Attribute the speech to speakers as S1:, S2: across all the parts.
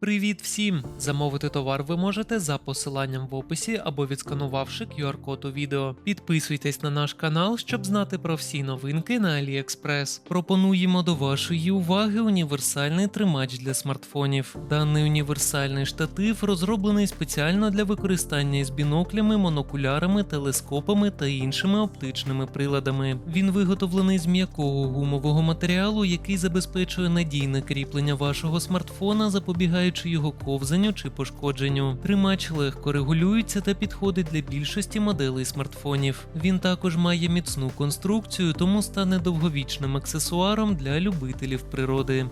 S1: Привіт всім! Замовити товар ви можете за посиланням в описі або відсканувавши QR-код у відео. Підписуйтесь на наш канал, щоб знати про всі новинки на AliExpress. Пропонуємо до вашої уваги універсальний тримач для смартфонів. Даний універсальний штатив розроблений спеціально для використання із біноклями, монокулярами, телескопами та іншими оптичними приладами. Він виготовлений з м'якого гумового матеріалу, який забезпечує надійне кріплення вашого смартфона, запобігаючи його ковзанню чи пошкодженню. Тримач легко регулюється та підходить для більшості моделей смартфонів. Він також має міцну конструкцію, тому стане довговічним аксесуаром для любителів природи.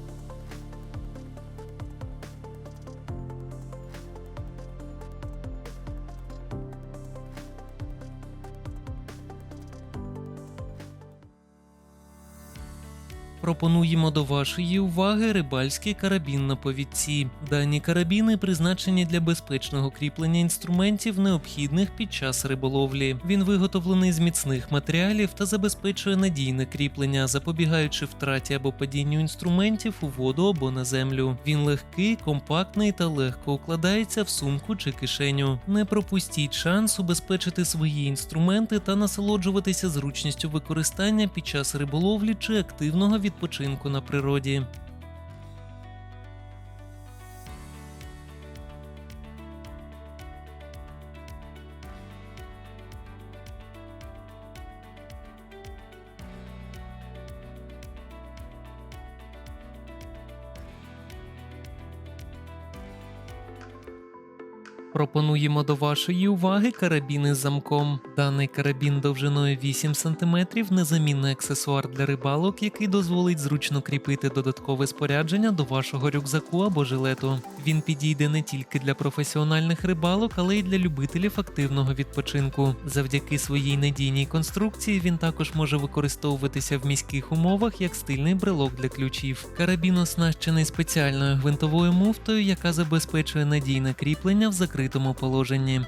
S1: Пропонуємо до вашої уваги рибальський карабін на повідці. Дані карабіни призначені для безпечного кріплення інструментів, необхідних під час риболовлі. Він виготовлений з міцних матеріалів та забезпечує надійне кріплення, запобігаючи втраті або падінню інструментів у воду або на землю. Він легкий, компактний та легко укладається в сумку чи кишеню. Не пропустіть шанс убезпечити свої інструменти та насолоджуватися зручністю використання під час риболовлі чи активного відпочинку на природі. Пропонуємо до вашої уваги карабіни з замком. Даний карабін довжиною 8 см незамінний аксесуар для рибалок, який дозволить зручно кріпити додаткове спорядження до вашого рюкзаку або жилету. Він підійде не тільки для професіональних рибалок, але й для любителів активного відпочинку. Завдяки своїй надійній конструкції він також може використовуватися в міських умовах як стильний брелок для ключів. Карабін оснащений спеціальною гвинтовою муфтою, яка забезпечує надійне кріплення в закритому положенні.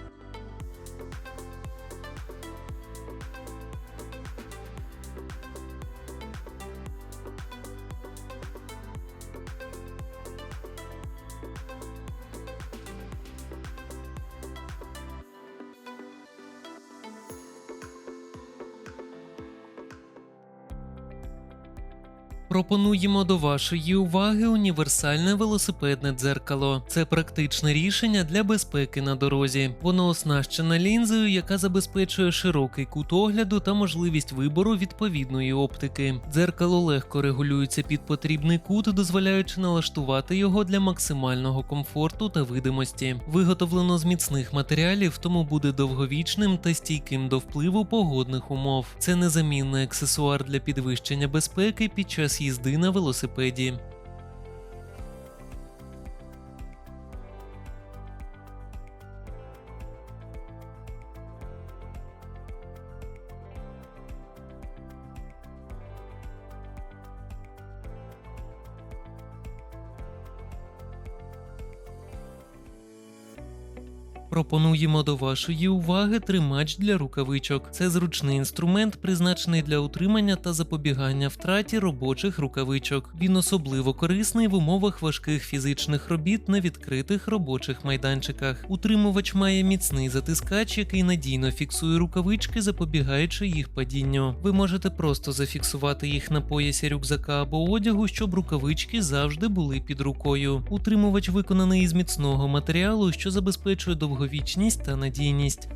S1: Пропонуємо до вашої уваги універсальне велосипедне дзеркало. Це практичне рішення для безпеки на дорозі. Воно оснащене лінзою, яка забезпечує широкий кут огляду та можливість вибору відповідної оптики. Дзеркало легко регулюється під потрібний кут, дозволяючи налаштувати його для максимального комфорту та видимості. Виготовлено з міцних матеріалів, тому буде довговічним та стійким до впливу погодних умов. Це незамінний аксесуар для підвищення безпеки під час їзди на велосипеді. Пропонуємо до вашої уваги тримач для рукавичок. Це зручний інструмент, призначений для утримання та запобігання втраті робочих рукавичок. Він особливо корисний в умовах важких фізичних робіт на відкритих робочих майданчиках. Утримувач має міцний затискач, який надійно фіксує рукавички, запобігаючи їх падінню. Ви можете просто зафіксувати їх на поясі рюкзака або одягу, щоб рукавички завжди були під рукою. Утримувач виконаний із міцного матеріалу, що забезпечує довговічність та надійність.